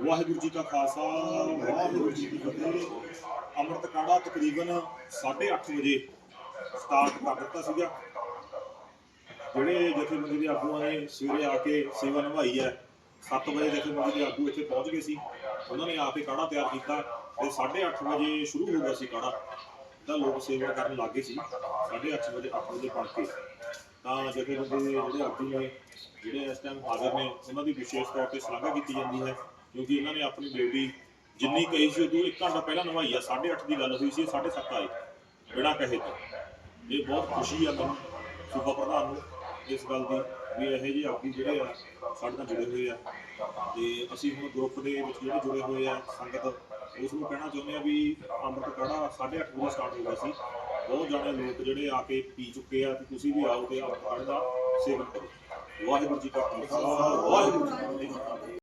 ਵਾਹਿਗੁਰੂ ਜੀ ਕਾ ਖਾਲਸਾ, ਵਾਹਿਗੁਰੂ ਜੀ ਕੀ ਫਤਿਹ। ਅੰਮ੍ਰਿਤ ਕਾੜਾ ਤਕਰੀਬਨ 8:30 ਵਜੇ ਸਟਾਰਟ ਕਰ ਦਿੱਤਾ ਸੀਗਾ। ਜਿਹੜੇ ਜਥੇਬੰਦੀ ਦੇ ਆਗੂਆਂ ਨੇ ਸਵੇਰੇ ਆ ਕੇ ਸੇਵਾ ਨਿਭਾਈ ਹੈ 7 ਵਜੇ ਜਥੇਬੰਦੀ ਦੇ ਆਗੂ ਇੱਥੇ ਪਹੁੰਚ ਗਏ ਸੀ। ਉਹਨਾਂ ਨੇ ਆ ਕੇ ਕਾੜਾ ਤਿਆਰ ਕੀਤਾ ਤੇ 8:30 ਵਜੇ ਸ਼ੁਰੂ ਹੋ ਗਿਆ ਸੀ ਕਾੜਾ, ਤਾਂ ਲੋਕ ਸੇਵਾ ਕਰਨ ਲੱਗੇ ਸੀ। 8:30 ਵਜੇ 8 ਵਜੇ ਪੜ ਕੇ। ਤਾਂ ਜਥੇਬੰਦੀ ਦੇ ਜਿਹੜੇ ਆਗੂ ਨੇ, ਜਿਹੜੇ ਇਸ ਟਾਈਮ ਹਾਜ਼ਰ ਨੇ, ਉਹਨਾਂ ਦੀ ਵਿਸ਼ੇਸ਼ ਤੌਰ ਤੇ ਸ਼ਲਾਘਾ ਕੀਤੀ ਜਾਂਦੀ ਹੈ। ਕਿਉਂਕਿ ਇਹਨਾਂ ਨੇ ਆਪਣੀ ਬੇਟੀ ਜਿੰਨੀ ਕਹੀ ਸੀ ਉਦੋਂ 1 ਘੰਟਾ ਪਹਿਲਾਂ ਨਿਭਾਈ ਆ 8:30 ਦੀ ਗੱਲ ਹੋਈ ਸੀ 7:30 ਆਏ, ਬਿਨਾਂ ਕਹੇ ਤੋਂ। ਇਹ ਬਹੁਤ ਖੁਸ਼ੀ ਆ ਮੈਨੂੰ ਸੂਬਾ ਪ੍ਰਧਾਨ ਨੂੰ ਇਸ ਗੱਲ ਦੀ, ਵੀ ਇਹੋ ਜਿਹੇ ਆਗੂ ਜਿਹੜੇ ਆ, ਸਾਡੇ ਨਾਲ ਜੁੜੇ ਹੋਏ ਆ। ਤੇ ਅਸੀਂ ਹੁਣ ਗਰੁੱਪ ਦੇ ਵਿੱਚ ਜਿਹੜੇ ਜੁੜੇ ਹੋਏ ਆ, ਸੰਗਤ, ਉਸ ਨੂੰ ਕਹਿਣਾ ਚਾਹੁੰਦੇ ਆ ਵੀ ਅੰਮ੍ਰਿਤ ਕਾੜਾ 8:30 ਵਜੇ ਸਟਾਰਟ ਹੋ ਗਿਆ ਸੀ। ਬਹੁਤ ਜਾਣੇ ਲੋਕ ਜਿਹੜੇ ਆ ਕੇ ਪੀ ਚੁੱਕੇ ਆ, ਤੇ ਤੁਸੀਂ ਵੀ ਆਓ ਤੇ ਅੰਮ੍ਰਿਤ ਕਾੜੇ ਦਾ ਸੇਵਨ ਕਰੋ। ਵਾਹਿਗੁਰੂ ਜੀ ਕਾ ਖਾਲਸਾ, ਵਾਹਿਗੁਰੂ ਜੀ